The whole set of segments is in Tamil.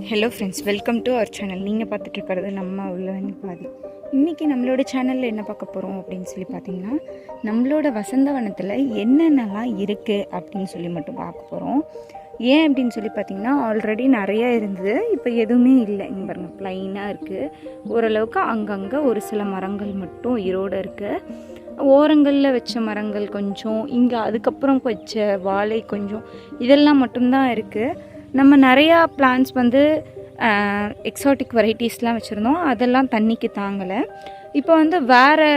Hello friends welcome to our channel நீங்கள் பார்த்துட்ருக்கிறது நம்ம உள்ளவன் பாதி. இன்றைக்கி நம்மளோட சேனலில் என்ன பார்க்க போகிறோம் அப்படின்னு சொல்லி பார்த்தீங்கன்னா நம்மளோட வசந்தவனத்தில் என்னென்னலாம் இருக்குது அப்படின்னு சொல்லி மட்டும் பார்க்க போகிறோம் ஏன் அப்படின்னு சொல்லி பார்த்தீங்கன்னா ஆல்ரெடி நிறையா இருந்தது. இப்போ எதுவுமே இல்லை. இங்கே பாருங்க ப்ளைனாக இருக்குது ஓரளவுக்கு அங்கங்கே ஒரு சில மரங்கள் மட்டும் ஈரோடு இருக்குது ஓரங்களில் வச்ச மரங்கள் கொஞ்சம் இங்கே அதுக்கப்புறம் வச்ச வாழை கொஞ்சம் இதெல்லாம் மட்டும்தான் இருக்குது நம்ம நிறையா பிளான்ஸ் வந்து எக்ஸாட்டிக் வெரைட்டிஸ்லாம் வச்சுருந்தோம். அதெல்லாம் தண்ணிக்கு தாங்கலை. இப்போ வந்து வேறு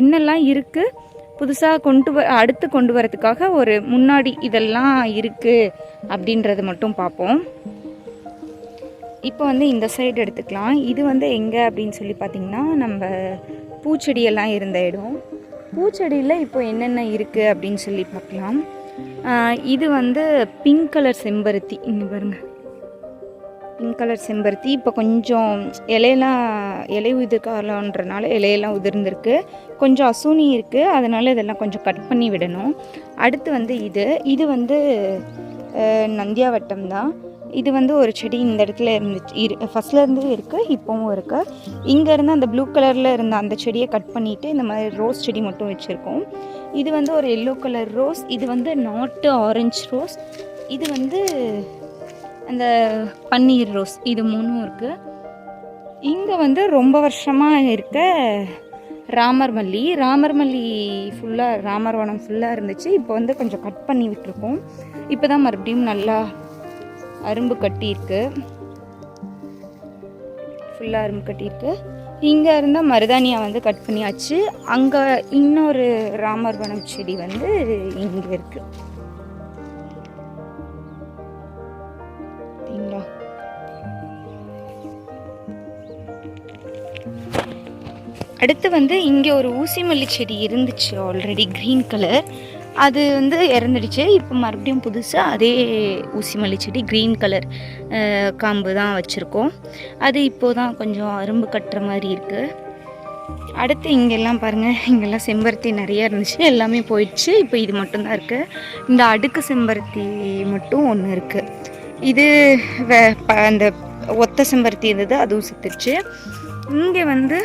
என்னெல்லாம் இருக்குது புதுசாக கொண்டு வ அடுத்து கொண்டு வரதுக்காக ஒரு முன்னாடி இதெல்லாம் இருக்குது அப்படின்றத மட்டும் பார்ப்போம். இப்போ வந்து இந்த சைடு எடுத்துக்கலாம். இது வந்து எங்கே அப்படின்னு சொல்லி பார்த்தீங்கன்னா நம்ம பூச்செடியெல்லாம் இருந்த இடம். பூச்செடியில் இப்போ என்னென்ன இருக்குது அப்படின்னு சொல்லி பார்க்கலாம். இது வந்து பிங்க் கலர் செம்பருத்தி. இங்கே பாருங்கள் பிங்க் கலர் செம்பருத்தி. இப்போ கொஞ்சம் இலையெல்லாம் இலை உதிர்காலன்றனால இலையெல்லாம் உதிர்ந்திருக்கு. கொஞ்சம் அசூனி இருக்குது அதனால் இதெல்லாம் கொஞ்சம் கட் பண்ணி விடணும். அடுத்து வந்து இது. இது வந்து நந்தியாவட்டம் தான். இது வந்து ஒரு செடி இந்த இடத்துல இருந்துச்சு. இரு ஃபஸ்ட்லேருந்து இருக்குது இப்போவும் இருக்குது இங்கேருந்து அந்த ப்ளூ கலரில் இருந்த அந்த செடியை கட் பண்ணிவிட்டு இந்த மாதிரி ரோஸ் செடி மட்டும் வச்சுருக்கோம். இது வந்து ஒரு எல்லோ கலர் ரோஸ் இது வந்து நாட்டு ஆரஞ்சு ரோஸ் இது வந்து அந்த பன்னீர் ரோஸ் இது மூணும் இருக்குது இங்கே வந்து ரொம்ப வருஷமாக இருக்க ராமர் மல்லி. ராமர் மல்லி ஃபுல்லாக ராமர் வனம் ஃபுல்லாக இருந்துச்சு. இப்போ வந்து கொஞ்சம் கட் பண்ணி விட்டுருக்கோம். இப்போ தான் மறுபடியும் நல்லா அரும்பு கட்டியிருக்கு. ஃபுல்லாக அரும்பு கட்டியிருக்கு. இங்கே இருந்தால் மருதானியா வந்து கட் பண்ணியாச்சு. அங்கே இன்னொரு ராமர் வனம் செடி வந்து இங்கே இருக்குது அடுத்து வந்து இங்கே ஒரு ஊசி மல்லி செடி இருந்துச்சு ஆல்ரெடி க்ரீன் கலர் அது வந்து இறந்துடுச்சு. இப்போ மறுபடியும் புதுசாக அதே ஊசி மல்லி செடி க்ரீன் கலர் காம்பு தான் வச்சுருக்கோம். அது இப்போ தான் கொஞ்சம் அரும்பு கட்டுற மாதிரி இருக்குது அடுத்து இங்கெல்லாம் பாருங்கள் இங்கெல்லாம் செம்பருத்தி நிறையா இருந்துச்சு. எல்லாமே போயிடுச்சு. இப்போ இது மட்டும்தான் இருக்குது இந்த அடுக்கு செம்பருத்தி மட்டும் ஒன்று இருக்குது இது வே- ப- அந்த ஒத்த செம்பருத்தி இருந்தது அதுவும் செத்துருச்சு இங்கே வந்து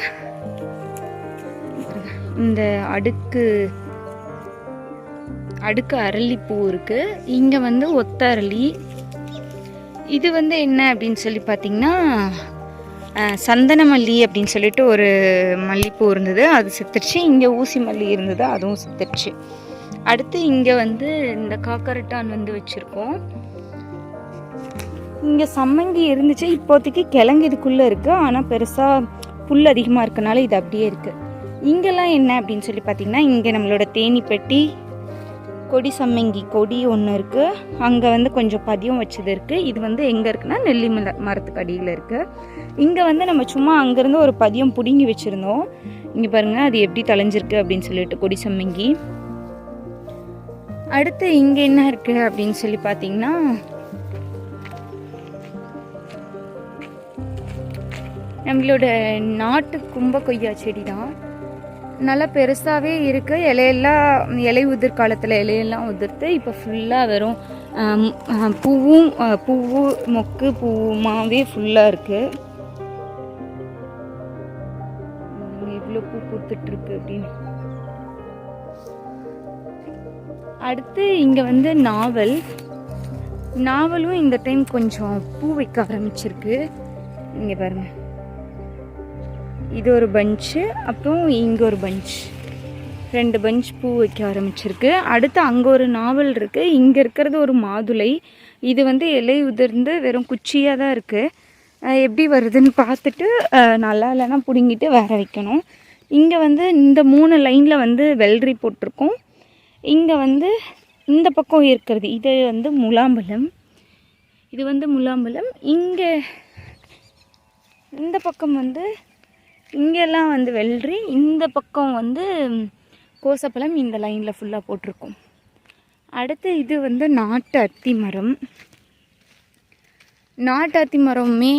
இந்த அடுக்கு அடுக்கு அரளிப்பூ இருக்குது இங்கே வந்து ஒத்த அரளி இது வந்து என்ன அப்படின்னு சொல்லி பார்த்தீங்கன்னா சந்தன மல்லி அப்படின்னு சொல்லிட்டு ஒரு மல்லிப்பூ இருந்தது. அது செத்துருச்சு. இங்கே ஊசி மல்லி இருந்தது. அதுவும் செத்துருச்சு. அடுத்து இங்கே வந்து இந்த காக்கரட்டான் வந்து வச்சுருக்கோம். இங்கே சம்மங்கி இருந்துச்சு. இப்போதைக்கு கிழங்கு இதுக்குள்ளே இருக்குது ஆனால் பெருசாக புல் அதிகமாக இருக்கனால இது அப்படியே இருக்குது இங்கெல்லாம் என்ன அப்படின்னு சொல்லி பார்த்தீங்கன்னா இங்கே நம்மளோட தேனி பெட்டி கொடி சம்மங்கி கொடி ஒன்று இருக்குது அங்கே வந்து கொஞ்சம் பதியம் வச்சது இருக்குது இது வந்து எங்கே இருக்குன்னா நெல்லி மல மரத்துக்கு அடியில் இருக்குது இங்கே வந்து நம்ம சும்மா அங்கேருந்து ஒரு பதியம் பிடுங்கி வச்சுருந்தோம். இங்கே பாருங்கள் அது எப்படி தலைஞ்சிருக்கு அப்படின்னு சொல்லிட்டு கொடி சம்மங்கி. அடுத்து இங்கே என்ன இருக்குது அப்படின்னு சொல்லி பார்த்தீங்கன்னா நம்மளோட நாட்டு கும்ப கொய்யா செடி தான் நல்லா பெருசாகவே இருக்குது இலையெல்லாம் இலை உதிர் காலத்தில் இலையெல்லாம் உதிர்த்து இப்போ ஃபுல்லாக வெறும் பூவும் பூவு மொக்கு பூவுமாவே ஃபுல்லாக இருக்குது இவ்வளோ பூ பூத்துட்ருக்கு அப்படின்னு. அடுத்து இங்கே வந்து நாவல். நாவலும் இந்த டைம் கொஞ்சம் பூ வைக்க ஆரம்பிச்சிருக்கு. இங்கே பாருங்கள் இது ஒரு பஞ்சு அப்புறம் இங்கே ஒரு பஞ்ச் ரெண்டு பஞ்ச் பூ வைக்க ஆரம்பிச்சிருக்கு. அடுத்து அங்கே ஒரு நாவல் இருக்குது இங்கே இருக்கிறது ஒரு மாதுளை. இது வந்து இலை உதிர்ந்து வெறும் குச்சியாக தான் இருக்குது எப்படி வருதுன்னு பார்த்துட்டு நல்லா இல்லைன்னா பிடுங்கிட்டு வேற வைக்கணும். இங்கே வந்து இந்த மூணு லைனில் வந்து வெள்ளரி போட்டிருக்கோம். இங்கே வந்து இந்த பக்கம் இருக்கிறது. இது வந்து முலாம்பழம். இது வந்து முலாம்பழம். இங்கே இந்த பக்கம் வந்து இங்கெல்லாம் வந்து வெள்ளரி இந்த பக்கம் வந்து கோசப்பழம் இந்த லைனில் ஃபுல்லாக போட்டிருக்கோம். அடுத்து இது வந்து நாட்டு அத்தி மரம். நாட்டு அத்தி மரமே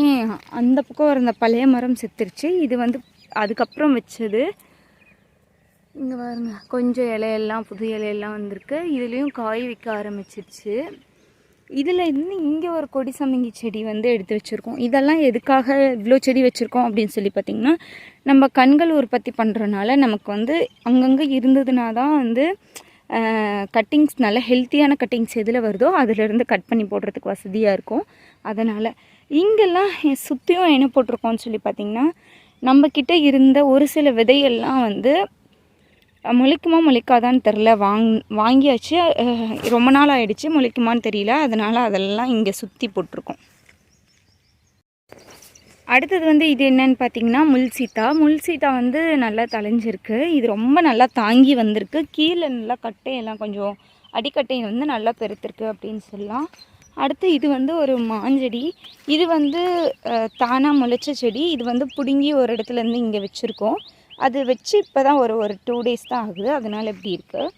அந்த பக்கம் இருந்த பழைய மரம் செத்துருச்சு. இது வந்து அதுக்கப்புறம் வச்சது. இங்கே பாருங்க கொஞ்சம் இலையெல்லாம் புது இலையெல்லாம் வந்திருக்கு. இதுலேயும் காய் வைக்க ஆரம்பிச்சிருச்சு. இதில் இருந்து இங்கே ஒரு கொடி சம்மங்கி செடி வந்து எடுத்து வச்சுருக்கோம். இதெல்லாம் எதுக்காக இவ்வளோ செடி வச்சுருக்கோம் அப்படின்னு சொல்லி பார்த்திங்கன்னா நம்ம கண்கள் உற்பத்தி பண்ணுறனால நமக்கு வந்து அங்கங்கே இருந்ததுனா தான் வந்து கட்டிங்ஸ் நல்ல ஹெல்த்தியான கட்டிங்ஸ் எதில் வருதோ அதிலிருந்து கட் பண்ணி போடுறதுக்கு வசதியாக இருக்கும். அதனால் இங்கெல்லாம் சுற்றியும் என்ன போட்டிருக்கோம்னு சொல்லி பார்த்திங்கன்னா நம்மக்கிட்ட இருந்த ஒரு சில விதையெல்லாம் வந்து முளைக்குமா முளைக்காதான்னு தெரில வாங் வாங்கியாச்சு. ரொம்ப நாள் ஆயிடுச்சு. முளைக்குமான்னு தெரியல. அதனால் அதெல்லாம் இங்கே சுற்றி போட்டிருக்கோம். அடுத்தது வந்து இது என்னன்னு பார்த்தீங்கன்னா முள் சீத்தா. முள் சீத்தா வந்து நல்லா தலைஞ்சிருக்கு இது ரொம்ப நல்லா தாங்கி வந்திருக்கு. கீழே நல்லா கட்டையெல்லாம் கொஞ்சம் அடிக்கட்டை வந்து நல்லா பெருத்திருக்கு அப்படின்னு சொல்லலாம். அடுத்து இது வந்து ஒரு மாஞ்செடி. இது வந்து தானாக முளைச்ச செடி. இது வந்து பிடுங்கி ஒரு இடத்துல இருந்து இங்கே வச்சுருக்கோம். அது வச்சு இப்போ தான் ஒரு ஒரு டூ டேஸ் தான் ஆகுது. அதனால் இப்படி இருக்குது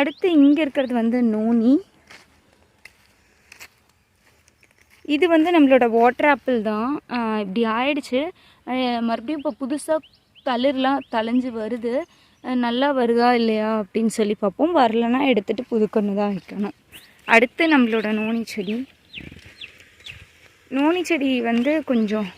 அடுத்து இங்கே இருக்கிறது வந்து நோனி. இது வந்து நம்மளோட வாட்டர் ஆப்பிள் தான். இப்படி ஆயிடுச்சு. மறுபடியும் இப்போ புதுசாக தளிர்லாம் தளைஞ்சு வருது. நல்லா வருதா இல்லையா அப்படின்னு சொல்லி பார்ப்போம். வரலன்னா எடுத்துகிட்டு புதுக்கொன்று தான் வைக்கணும். அடுத்து நம்மளோட நோனி செடி. நோனி செடி வந்து கொஞ்சம்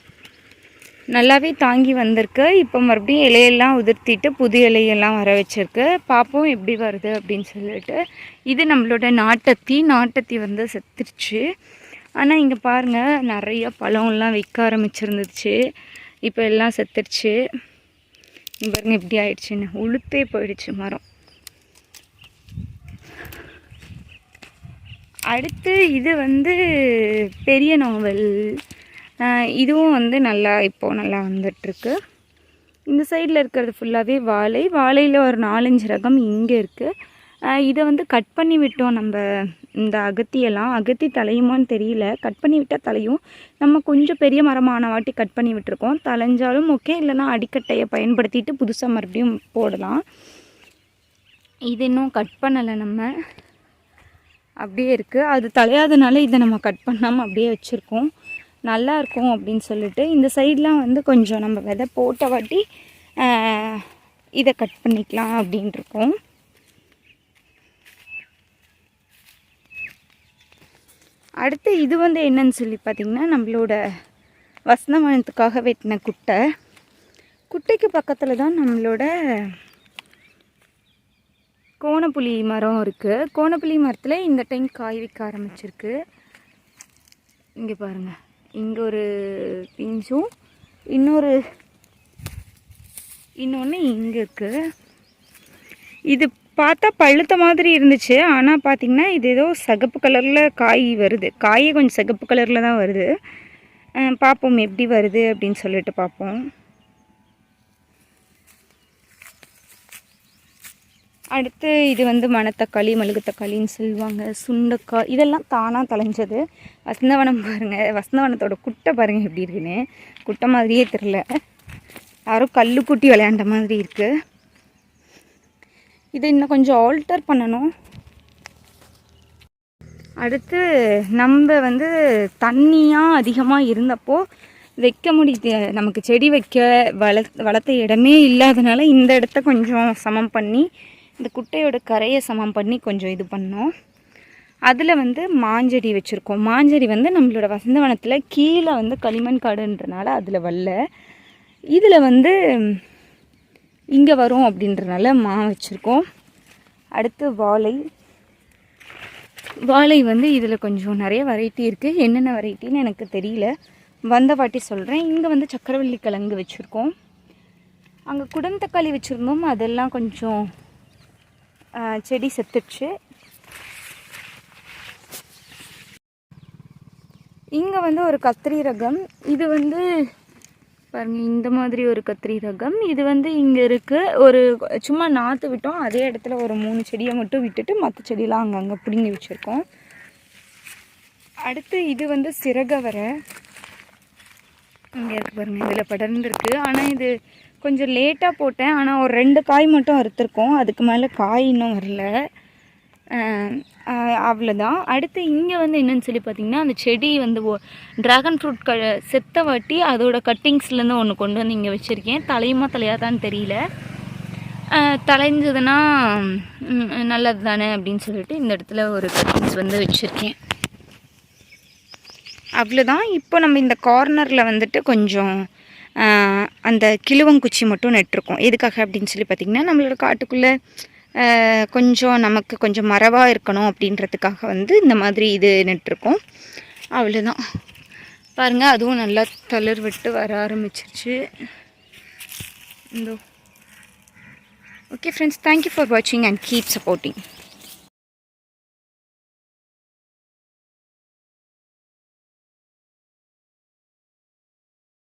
நல்லாவே தாங்கி வந்திருக்கு. இப்போ மறுபடியும் இலையெல்லாம் உதிர்த்திட்டு புது இலையெல்லாம் வர வச்சுருக்கு. பார்ப்போம் எப்படி வருது அப்படின்னு சொல்லிட்டு. இது நம்மளோட நாட்டத்தி. நாட்டத்தி வந்து செத்துருச்சு. ஆனால் இங்கே பாருங்கள் நிறைய பழம்லாம் வைக்க ஆரம்பிச்சிருந்துச்சு. இப்போ எல்லாம் செத்துருச்சு. பாருங்க எப்படி ஆயிடுச்சுன்னு. உளுத்தே போயிடுச்சு மரம். அடுத்து இது வந்து பெரிய நாவல். இதுவும் வந்து நல்லா இப்போது நல்லா வந்துட்டுருக்கு. இந்த சைடில் இருக்கிறது ஃபுல்லாகவே வாழை. வாழையில் ஒரு நாலஞ்சு ரகம் இங்கே இருக்குது இதை வந்து கட் பண்ணி விட்டோம் நம்ம இந்த அகத்தியெல்லாம். அகத்தி தலையுமான்னு தெரியல. கட் பண்ணி விட்டால் தலையும் நம்ம கொஞ்சம் பெரிய மரமான வாட்டி கட் பண்ணி விட்டுருக்கோம். தலைஞ்சாலும் ஓகே இல்லைன்னா அடிக்கட்டையை பயன்படுத்திட்டு புதுசாக மறுபடியும் போடலாம். இது இன்னும் கட் பண்ணலை நம்ம. அப்படியே இருக்குது அது தலையாதனால இதை நம்ம கட் பண்ணாமல் அப்படியே வச்சுருக்கோம். நல்லா இருக்கும் அப்படின்னு சொல்லிட்டு இந்த சைட்லாம் வந்து கொஞ்சம் நம்ம விதை போட்ட வாட்டி இதை கட் பண்ணிக்கலாம் அப்படின்ட்டுருக்கோம் அடுத்து இது வந்து என்னன்னு சொல்லி பார்த்திங்கன்னா நம்மளோட வசந்தமனத்துக்காக வெட்டின குட்டை. குட்டைக்கு பக்கத்தில் தான் நம்மளோட கோணப்புளி மரம் இருக்குது கோணப்புளி மரத்தில் இந்த டைம் காய் வைக்க ஆரம்பிச்சிருக்கு. இங்கே பாருங்கள் இங்கே ஒரு பிஞ்சும் இன்னொரு இன்னொன்று இங்கே இருக்குது இது பார்த்தா பழுத்த மாதிரி இருந்துச்சு. ஆனால் பார்த்திங்கன்னா இது ஏதோ சிகப்பு கலரில் காய் வருது. காயே கொஞ்சம் சிகப்பு கலரில் தான் வருது. பார்ப்போம் எப்படி வருது அப்படின்னு சொல்லிட்டு பார்ப்போம். அடுத்து இது வந்து மணத்தக்காளி மழுகு தக்காளின்னு சொல்லுவாங்க. சுண்டக்காய் இதெல்லாம் தானாக தலைஞ்சது வசந்தவனம் பாருங்கள் வசந்தவனத்தோட குட்டை பாருங்கள் எப்படி இருக்குன்னு. குட்டை மாதிரியே தெரில யாரும் கல் குட்டி விளையாண்ட மாதிரி இருக்குது இது இன்னும் கொஞ்சம் ஆல்டர் பண்ணணும். அடுத்து நம்ம வந்து தண்ணியாக அதிகமாக இருந்தப்போ வைக்க முடியுது நமக்கு செடி வைக்க வள வளர்த்த இடமே இல்லாதனால இந்த இடத்த கொஞ்சம் சமம் பண்ணி இந்த குட்டையோட கரையை சமம் பண்ணி கொஞ்சம் இது பண்ணோம். அதில் வந்து மாஞ்செடி வச்சுருக்கோம். மாஞ்செடி வந்து நம்மளோட வசந்தவனத்தில் கீழே வந்து களிமண் காடுன்றனால அதில் வரல. இதில் வந்து இங்கே வரும் அப்படின்றனால மா வச்சுருக்கோம். அடுத்து வாழை. வாழை வந்து இதில் கொஞ்சம் நிறைய வெரைட்டி இருக்குது என்னென்ன வெரைட்டின்னு எனக்கு தெரியல. வந்த வாட்டி சொல்கிறேன் இங்கே வந்து சக்கரவள்ளி கிழங்கு வச்சுருக்கோம். அங்கே குடந்தக்காளி வச்சுருந்தோம். அதெல்லாம் கொஞ்சம் செடி செத்துடுச்சு. இங்கே வந்து ஒரு கத்திரி ரகம். இது வந்து பாருங்கள் இந்த மாதிரி ஒரு கத்திரி ரகம். இது வந்து இங்கே இருக்குது ஒரு சும்மா நாற்று விட்டோம். அதே இடத்துல ஒரு மூணு செடியை மட்டும் விட்டுட்டு மற்ற செடியெலாம் அங்கங்கே பிடுங்கி வச்சுருக்கோம். அடுத்து இது வந்து சிறகவரை. இங்கே இருக்குது பாருங்க இதில் படர்ந்துருக்கு. ஆனால் இது கொஞ்சம் லேட்டாக போட்டேன். ஆனால் ஒரு ரெண்டு காய் மட்டும் அறுத்துருக்கோம். அதுக்கு மேலே காய் இன்னும் வரல. அவ்வளோதான் அடுத்து இங்கே வந்து என்னென்னு சொல்லி பார்த்தீங்கன்னா அந்த செடி வந்து ட்ராகன் ஃப்ரூட் க செத்த வாட்டி அதோட கட்டிங்ஸ்லேருந்து ஒன்று கொண்டு வந்து இங்கே வச்சுருக்கேன். தலையுமா தலையாதான்னு தெரியல. தலைஞ்சதுன்னா நல்லது தானே அப்படின்னு சொல்லிட்டு இந்த இடத்துல ஒரு கட்டிங்ஸ் வந்து வச்சுருக்கேன். அவ்வளோதான் இப்போ நம்ம இந்த கார்னரில் வந்துட்டு கொஞ்சம் அந்த கிழுவங்குச்சி மட்டும் நட்டிருக்கோம். எதுக்காக அப்படின்னு சொல்லி பார்த்திங்கன்னா நம்மளோட காட்டுக்குள்ளே கொஞ்சம் நமக்கு கொஞ்சம் மரபாக இருக்கணும் அப்படின்றதுக்காக வந்து இந்த மாதிரி இது நட்டிருக்கோம். அவ்வளோதான் பாருங்கள் அதுவும் நல்லா தளிர் விட்டு வர ஆரம்பிச்சிருச்சு. இந்த. Okay friends thank you for வாட்சிங் அண்ட் கீப் சப்போர்ட்டிங்